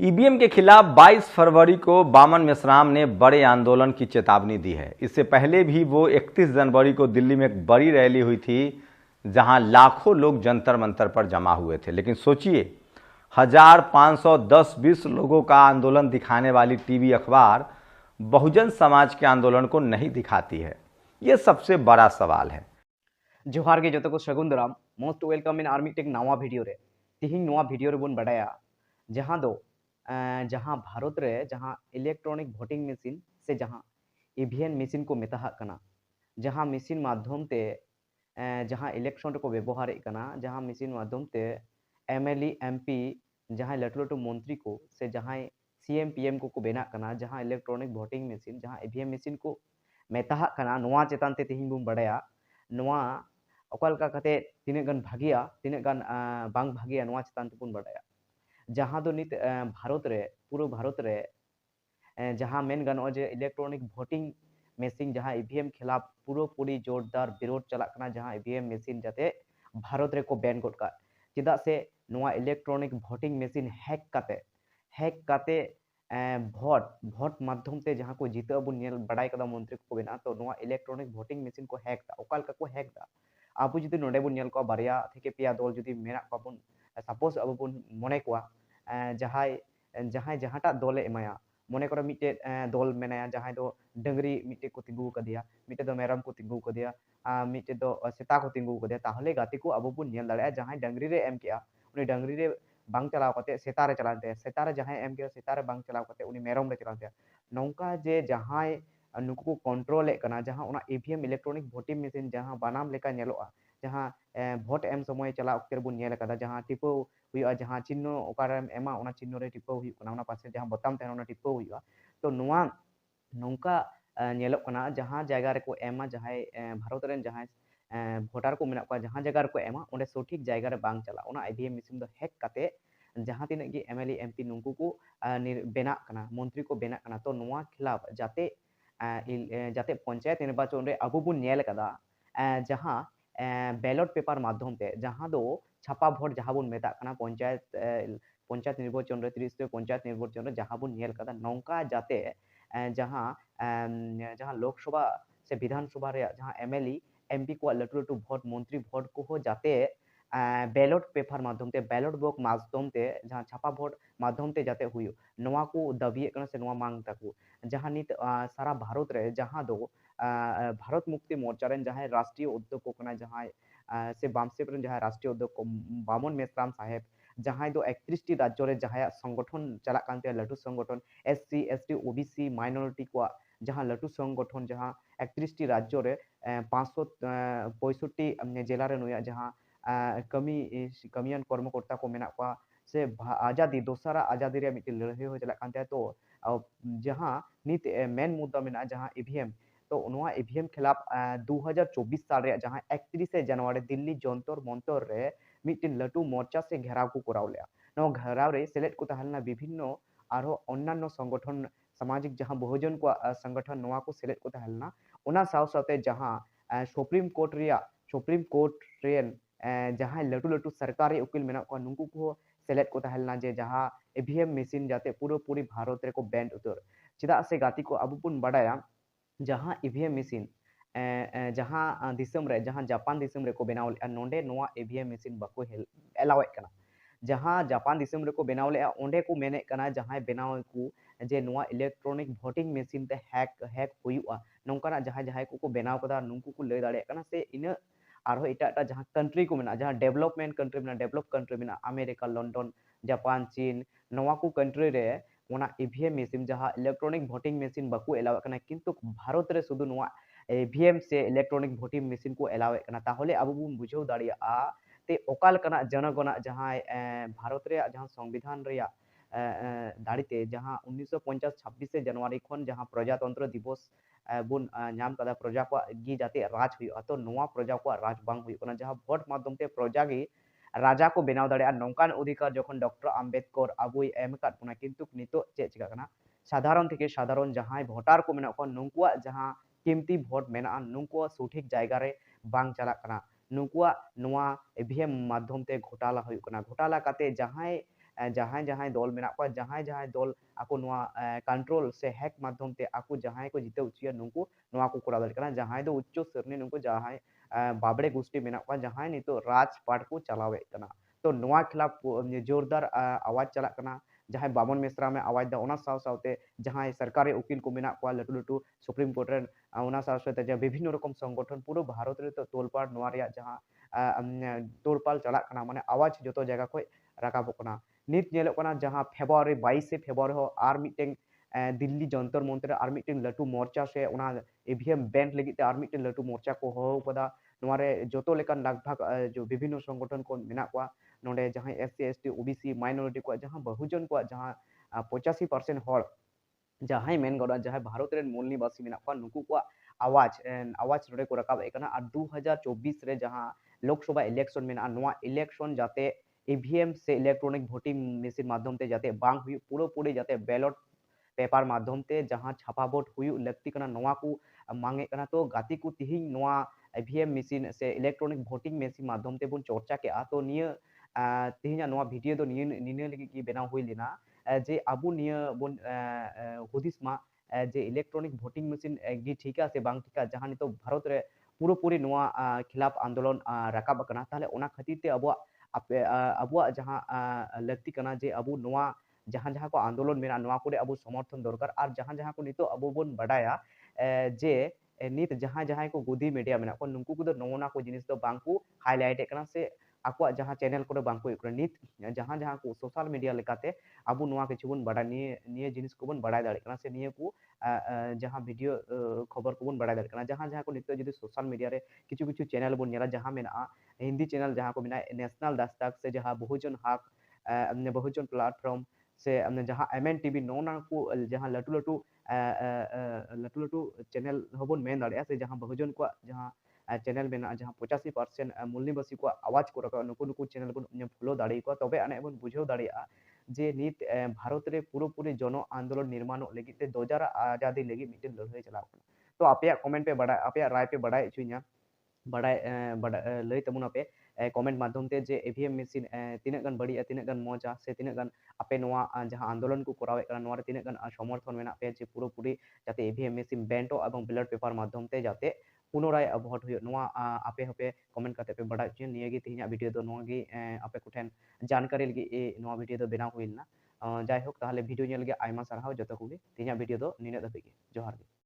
EVM के खिलाफ 22 फरवरी को बामन मेश्राम ने बड़े आंदोलन की चेतावनी दी है। इससे पहले भी वो 31 जनवरी को दिल्ली में एक बड़ी रैली हुई थी, जहाँ लाखों लोग जंतर मंतर पर जमा हुए थे। लेकिन सोचिए, हज़ार पाँच सौ दस बीस लोगों का आंदोलन दिखाने वाली टीवी अखबार बहुजन समाज के आंदोलन को नहीं दिखाती है। ये सबसे बड़ा सवाल है। जोहार गे जो को सगुन दाराम मोस्ट वेलकम इन आर मिट्टे नवा वीडियो रे। तिहिंग नवा वीडियो रे बन बड़ाया जहाँ दो जहाँ भारत रे जहाँ इलेक्ट्रॉनिक भोटिंग मशीन से जहाँ ईभीएम मशीन को मेता जहाँ मशीन माध्यम ते जहाँ इलेक्शन को व्यवहार जहाँ मशीन माध्यम ते एम एल एम पी जहाँ लटू लटू मंत्री को से जहाँ सी एम पी एम को बना जहाँ इलेक्ट्रॉनिक भोटिंग मशीन जहाँ ईभीएम मशीन को मेता चेतान ते तेहन बन बड़ा ᱚᱠᱟ ᱞᱮᱠᱟ तीन गन भागिया, तीन गन बांग भागिया ᱵᱷᱟᱜᱮᱭᱟ ᱱᱚᱣᱟ ᱪᱮᱛᱟᱱ बड़ा जहाँ तो दो नित भारत रे पूरे भारत रे जहाँ मेन गन जे इलेक्ट्रॉनिक वोटिंग मेसिन जहाँ ईवीएम खिलाफ पूरा पूरी जोरदार विरोध चलाकना जहाँ ईवीएम मेसिन जाते भारत रे को बैन कर का। चिदा से नुआ इलेक्ट्रॉनिक भोटिंग मेसिन हैक करते हैक करते भोट भोट माध्यम से जहाँ को जीते अब उन्हें कदम मंत्री को बिना तो नुआ इलेक्ट्रॉनिक वोटिंग मेसिन को हैक था उकाल का को हैक था आप जो नोडे बन को बारिया, थे पिया दल जो मेरा सपोज़ अब मने को जहाँ जहाँ जहाँ दल एमाया मन कर मिटे दल मेना जहाँ दो डरी मिटे को तीगू का मिटे दो मेराम को तिंगू का मिटे दो सेता को तिंगू का गति को अब बन दाए डरी एम के डरी चलाव करते सेता रे चलाते हैं सेता रे जहाँ एम के सेता रे बांग चलाव करते उनी मेरोम नौका जे जहाँ नुकु को कंट्रोल एकना जहाँ उना ईवीएम इलेक्ट्रॉनिक वोटिंग बनाम लेका ᱡᱟᱦᱟᱸ ᱵᱷᱳᱴ ᱮᱢ ᱥᱚᱢᱚᱭ ᱪᱟᱞᱟᱜ ᱚᱠᱛᱮ ᱨᱮᱵᱚᱱ ᱧᱮᱞ ᱟᱠᱟᱫᱟ ᱡᱟᱦᱟᱸ ᱴᱤᱯᱟᱹᱣ ᱦᱩᱭᱩᱜᱼᱟ ᱡᱟᱦᱟᱸ ᱪᱤᱱᱱᱚ ᱚᱠᱟᱨᱮᱢ ᱮᱢᱟ ᱚᱱᱟ ᱪᱤᱱᱱᱚ ᱨᱮ ᱴᱤᱯᱟᱹᱣ ᱦᱩᱭᱩᱜ ᱠᱟᱱᱟ ᱚᱱᱟ ᱯᱟᱥᱮ ᱡᱟᱦᱟᱸ ᱵᱳᱛᱟᱢ ᱛᱟᱦᱮᱱᱟ ᱚᱱᱟ ᱴᱤᱯᱟᱹᱣ ᱦᱩᱭᱩᱜᱼᱟ ᱛᱚ ᱱᱚᱣᱟ ᱱᱚᱝᱠᱟ ᱧᱮᱞᱚᱜ ᱠᱟᱱᱟ ᱡᱟᱦᱟᱸ ᱡᱟᱭᱜᱟ ᱨᱮᱠᱚ ᱮᱢᱟ ᱡᱟᱦᱟᱸᱭ ᱵᱷᱟᱨᱚᱛ ᱨᱮᱱ ᱡᱟᱦᱟᱸᱭ ᱵᱷᱳᱴᱟᱨ ᱠᱚ ᱢᱮᱱᱟᱜ ᱠᱚᱣᱟ ᱡᱟᱦᱟᱸ ᱡᱟᱭᱜᱟ ᱨᱮᱠᱚ ᱮᱢᱟ ᱚᱸᱰᱮ ᱥᱚᱴᱷᱤᱠ ᱡᱟᱭᱜᱟ ᱨᱮ ᱵᱟᱝ ᱪᱟᱞᱟᱜ ᱚᱱᱟ ᱟᱭᱵᱷᱤᱮᱢ ᱢᱮᱥᱤᱱ ᱫᱚ ᱦᱮᱠ ᱠᱟᱛᱮ ᱡᱟᱦᱟᱸ ᱛᱤᱱᱟᱹᱜ ᱜᱮ ᱮᱢᱮᱞᱮ ᱮᱢᱯᱤ ᱱᱩᱝᱠᱩ ᱠᱚ ᱵᱮᱱᱟᱜ ᱠᱟᱱᱟ ᱢᱚᱱᱛᱨᱤ ᱠᱚ ᱵᱮᱱᱟᱜ ᱠᱟᱱᱟ ᱛᱚ ᱱᱚᱣᱟ ᱠᱷᱤᱞᱟᱯ ᱡᱟᱛᱮ ᱡᱟᱛᱮ ᱯᱚᱧᱪᱟᱭᱮᱛ ᱱᱤᱨᱵᱟᱪᱚᱱ ᱨᱮ ᱟᱵᱚ ᱵᱚᱱ ᱧᱮᱞ ᱟᱠᱟᱫᱟ ᱡᱟᱦᱟᱸ ᱵᱮᱞᱚᱴ ᱯᱮᱯᱟᱨ ᱢᱟᱫᱽᱫᱷᱚᱢ ᱛᱮ ᱡᱟᱦᱟᱸ ᱫᱚ ᱪᱷᱟᱯᱟ ᱵᱷᱳᱴ ᱡᱟᱦᱟᱸ ᱵᱚᱱ ᱢᱮᱛᱟᱜ ᱠᱟᱱᱟ ᱯᱚᱧᱪᱟᱭᱮᱛ ᱯᱚᱧᱪᱟᱭᱮᱛ ᱱᱤᱨᱵᱟᱪᱚᱱ ᱨᱮ ᱛᱨᱤᱥᱛᱚ ᱯᱚᱧᱪᱟᱭᱮᱛ ᱱᱤᱨᱵᱟᱪᱚᱱ ᱨᱮ ᱡᱟᱦᱟᱸ ᱵᱚᱱ ᱧᱮᱞ ᱠᱟᱫᱟ ᱱᱚᱝᱠᱟ ᱡᱟᱛᱮ ᱡᱟᱦᱟᱸ ᱡᱟᱦᱟᱸ ᱞᱳᱠ ᱥᱚᱵᱷᱟ ᱥᱮ ᱵᱤᱫᱷᱟᱱ ᱥᱚᱵᱷᱟ ᱨᱮᱭᱟᱜ ᱡᱟᱦᱟᱸ ᱮᱢᱮᱞᱤ ᱮᱢᱯᱤ ᱠᱚᱣᱟᱜ ᱞᱟᱹᱴᱩ ᱞᱟᱹᱴᱩ ᱵᱷᱳᱴ ᱢᱚᱱᱛᱨᱤ ᱵᱷᱳᱴ ᱠᱚᱦᱚᱸ ᱡᱟᱛᱮ ᱵᱮᱞᱚᱴ ᱯᱮᱯᱟᱨ ᱢᱟᱫᱽᱫᱷᱚᱢ ᱛᱮ ᱵᱮᱞᱚᱴ ᱵᱚᱠ ᱢᱟᱫᱽᱫᱷᱚᱢ ᱛᱮ ᱡᱟᱦᱟᱸ ᱪᱷᱟᱯᱟ ᱵᱷᱳᱴ ᱢᱟᱫᱽᱫᱷᱚᱢ ᱛᱮ ᱡᱟᱛᱮ ᱦᱩᱭᱩᱜ ᱱᱚᱣᱟ ᱠᱚ ᱫᱟᱹᱵᱤᱭᱮᱫ ᱠᱟᱱᱟ ᱥᱮ ᱱᱚᱣᱟ ᱢᱟᱝ ᱛᱟᱠᱚ ᱡᱟᱦᱟᱸ ᱱᱤᱛ ᱥᱟᱨᱟ ᱵᱷᱟᱨᱚᱛ ᱨᱮ ᱡᱟᱦᱟᱸ ᱫᱚ भारत मुक्ति मोर्चा रन जहाँ राष्ट्रीय उद्योग को जहाँ से बामसेप जहाँ राष्ट्रीय उद्योग बामन मेसराम साहेब जहाँ दो एकत्रिस राज्य जहाँ संगठन चलाकान लाठू संगठन S C S T O B C minority को जहाँ लटू संगठन जहाँ एकत्रिस राज्य पाँच सौ पैंसठ जिला नुया जहाँ कमी कमियान कर्मकर्ता को मेना को से आज़ादी दोसारा आज़ादी लड़ाई हो चलाकान तो जहाँ नित मेन मुद्दा मे जहाँ ईवीएम ᱛᱚ ᱱᱚᱣᱟ ᱤᱵᱷᱤᱮᱢ ᱠᱷᱮᱞᱟᱯ 2024 ᱥᱟᱞ ᱨᱮ ᱡᱟᱦᱟᱸ 31 ᱡᱟᱱᱩᱣᱟᱨᱤ ᱫᱤল্ᱞᱤ ᱡᱚᱱᱛᱚᱨ ᱢᱚᱱᱛᱚᱨ ᱨᱮ ᱢᱤᱫᱴᱮᱱ ᱞᱟᱹᱴᱩ ᱢᱚᱨᱪᱟ ᱥᱮ ᱜᱷᱮᱨᱟᱣ ᱠᱚ ᱠᱚᱨᱟᱣ ᱞᱮᱜᱼᱟ ᱱᱚᱣᱟ ᱜᱷᱮᱨᱟᱣ ᱨᱮ ᱥᱮᱞᱮᱫ ᱠᱚ ᱛᱟᱦᱮᱸ ᱞᱮᱱᱟ ᱵᱤᱵᱷᱤᱱᱱᱚ ᱟᱨᱦᱚᱸ ᱚᱱᱱᱟᱱᱱᱚ ᱥᱚᱝᱜᱚᱴᱷᱚᱱ सामाजिक जहाँ बहुजन को संगठन नवा को सेलेक्ट को तहलना ओना साव साथे जहाँ सुप्रीम कोर्ट रिया सुप्रीम कोर्ट रेन जहाँ लटू लटू सरकारी उकिल मेना को नुंकु को सेलेक्ट को तहलना जे जहाँ ईवीएम मशीन जाते पूरो पूरी भारत रे को बैंड उतर चिदा से गाती को अबुपुन बडाया जहाँ इभीएम मेसिन जहाँ जहाँ जापान बनाव लगे ना इभीएम मेसिन बाको एलाव जहाँ जापान बनाव लगे को मेन जहाँ बनाव को, जे ना इलेक्ट्रॉनिक भोटिंग मेसिन ते हैक हैक हो नौकर जहाँ जहाँ को बनाव कदा, नुकू को लय दाड़ा से इन और एटा जहाँ कंट्री को जहाँ development country develop country America, London, Japan, चीन, नवा को कंट्री रे एभीएम मेसिन जहाँ इलेक्ट्रनिक भोटिंग मेसिन बाको एलाव कितु भारत में शुद्ध ना एभीएम से इलेक्ट्रनिक भोटिंग मेसिन को एलाव अब बुझे दाते जनगण जहाँ भारत संविधान दाड़ी जहाँ उन्नीस पंचाश छब्बीस जानुरी जहाँ प्रजातंत्र दिवस बोन का प्रजा को जाते राज तो प्रजा को राज बांग जहाँ भोट माध्यम से प्रजा की राजा को बनाव ᱫᱟᱲᱮᱭᱟᱜᱼᱟ ᱱᱚᱝᱠᱟᱱ ᱚᱫᱷᱤᱠᱟᱨ ᱡᱚᱠᱷᱚᱱ ᱰᱚᱠᱴᱚᱨ ᱟᱢᱵᱮᱫᱠᱚᱨ ᱟᱵᱚᱭ ᱮᱢ ᱟᱠᱟᱫ ᱵᱚᱱᱟ ᱠᱤᱱᱛᱩ साधारण थे साधारण जहाँ भोटार को नुकुआ जहाँ किमती भोट मे नुकुआ सठीक जगह बांग चलाकना नुकुआ नवा ईवीएम माध्यम से घोटाला होना घोटाला काते जहाँ जहाँ जहाँ दल मेना को जहाँ जहाँ दल आको कंट्रोल से हेक माध्यम से आको जहाँ को जिते उचिया नुकु को उच्च श्रेणी नुकु जहाँ ᱵᱟᱵᱲᱮ ᱜᱩᱥᱴᱤ ᱢᱮᱱᱟᱜ ᱠᱚᱣᱟ ᱡᱟᱦᱟᱸᱭ ᱱᱤᱛᱚᱜ ᱨᱟᱡᱽᱯᱟᱴ ᱠᱚ ᱪᱟᱞᱟᱣᱮᱫ ᱠᱟᱱᱟ ᱛᱚ ᱱᱚᱣᱟ ᱠᱷᱤᱞᱟᱯ ᱡᱳᱨᱫᱟᱨ ᱟᱣᱟᱡ ᱪᱟᱞᱟᱜ ᱠᱟᱱᱟ ᱡᱟᱦᱟᱸᱭ ᱵᱟᱢᱚᱱ ᱢᱤᱥᱨᱟ ᱢᱮ ᱟᱣᱟᱡ ᱫᱟ ᱚᱱᱟ ᱥᱟᱶ ᱥᱟᱶᱛᱮ ᱡᱟᱦᱟᱸᱭ ᱥᱚᱨᱠᱟᱨᱤ ᱩᱠᱤᱞ ᱠᱚ ᱢᱮᱱᱟᱜ ᱠᱚᱣᱟ ᱞᱟᱹᱴᱩ ᱞᱟᱹᱴᱩ ᱥᱩᱯᱨᱤᱢ ᱠᱳর্ট ᱨᱮᱱ ᱚᱱᱟ ᱥᱟᱶ ᱥᱟᱶᱛᱮ ᱡᱟᱦᱟᱸ ᱵᱤᱵᱷᱤᱱᱱᱚ ᱨᱚᱠᱚᱢ ᱥᱚᱝᱜᱚᱴᱷᱚᱱ ᱯᱩᱨᱟᱹ ᱵᱷᱟᱨᱚᱛ ᱨᱮ ᱛᱚ ᱛᱳᱞᱯᱟᱲ ᱱᱚᱣᱟ ᱨᱮᱭᱟᱜ ᱡᱟᱦᱟᱸ ᱛᱳᱞᱯᱟᱞ ᱪᱟᱞᱟᱜ ᱠᱟᱱᱟ ᱢᱟᱱᱮ ᱟᱣᱟᱡ ᱡᱚᱛᱚ ᱡᱟᱭᱜᱟ ᱠᱷᱚᱡ ᱨᱟᱠᱟᱵᱚᱜ ᱠᱟᱱᱟ ᱱᱤᱛ ᱧᱮᱞᱚᱜ ᱠᱟᱱᱟ ᱡᱟᱦᱟᱸ ᱯᱷᱮᱵᱨᱩᱣᱟᱨᱤ ᱵᱟᱭᱤᱥᱮ ᱯᱷᱮᱵᱨᱩᱣᱟᱨᱤ ᱦᱚᱸ ᱟᱨ ᱢᱤᱫᱴᱮᱱ दिल्ली जंतर मंतर और मिट्टन लटू मोर्चा से उना ईवीएम बैंड लगी ते और मिट्टन लटू मोर्चा को हो पदा नोरे जोतो लेकन लगभग जो विभिन्न संगठन को मेना को नोडे जहाँ एससी एसटी ओबीसी माइनॉरिटी को जहाँ बहुजन को जहाँ पचासी परसेंट हर जहाँ मेन गड़ा जहाँ भारत रे मूल निवासी मेना को नुकु को आवाज़ आवाज़ नोडे को रकाब एकना और 2024 रे जहाँ लोकसभा इलेक्शन मेना नोआ इलेक्शन जाते ईवीएम से इलेक्ट्रॉनिक वोटिंग मशीन माध्यम ते जाते बांग हुई पूरा पूरी जाते बैलट पेपर माध्यम ते जहाँ छापा वोट हुई मांगे कना तो गाती को तिहिं नोआ ईवीएम मशीन से इलेक्ट्रॉनिक वोटिंग मशीन माध्यम ते बुन चर्चा के आ तो निय तिहिं नोआ वीडियो दो निय निने लगी की बेना हुई लेना जे अबु निय बुन हुदिस मा जे इलेक्ट्रॉनिक वोटिंग मशीन गी ठीका से बांग ठीका जहाँ नितो भारत रे पूरा पूरी नोआ खिलाफ आंदोलन राकाब कना ताले ओना खातिर ते अबु अबु जहाँ लगती कना जे अबु नोआ जहाँ जहाँ को आंदोलन को अबु समर्थन दरकार और जहाँ जहाँ को नितो अबु बन बडाया जे नित जहाँ जहाँ को गुदी मीडिया मेना को नुकु को नोना को बांकु हाईलाइट कना से जहाँ चैनल को नित जहाँ जहाँ को सोशल मीडिया अबु के निये जिनिस को दाड़े कना से, निये को जहाँ वीडियो खबर को दाड़े कना जहाँ जहाँ को नितो जदि सोशल मीडिया किछु चैनल बन जहाँ मेना हिंदी चैनल जहाँ को नेशनल दस्तक से जहाँ बहुजन हक बहुजन प्लेटफॉर्म से जहाँ एम एन टीवी नोना को, जहाँ लटू लटू लटू लटू चैनल हबन मेन दाड़े से, जहाँ बहुजन को, जहाँ चैनल में जहाँ पचासी पार्सेंट मूल निवासी को आवाज़ को रखा, नुकु नुकु चैनल को फॉलो दाड़े को तबे अने बन बुझाव दाड़े जे नित भारत रे पूरा पूरी जन आंदोलन निर्माण लगी ते दोजार आज़ादी लगे मिटन लड़ाई चलाव। तो आपे कमेंट पे बड़ा, आपे राय पे बड़ा इचुइया बड़ा बड़ा लई तमुन आपे कमेंट माध्यम ते जे ईवीएम मशीन तीना गन बड़ी तीना गन मज़ा से तीना गन आपे नोआ जहाँ आंदोलन को करावे कना नोआ तीना गन समर्थन मेना पे जे पूरा पूरी जाते ईवीएम मशीन बेंटो एवं बैलेट पेपर माध्यम ते जाते पुनराय भोट हुई नोआ आपे हपे कमेंट करते पे बड़ा चे निये गी तिहिया वीडियो दो नोआ गी आपे कुठेन जानकारी लगी ए नोआ वीडियो दो बेना हुई ना जाय होक ताहले वीडियो नेल गे आयमा सारहाव जतो को गे तिहिया वीडियो दो निने दबे गे जोहार गे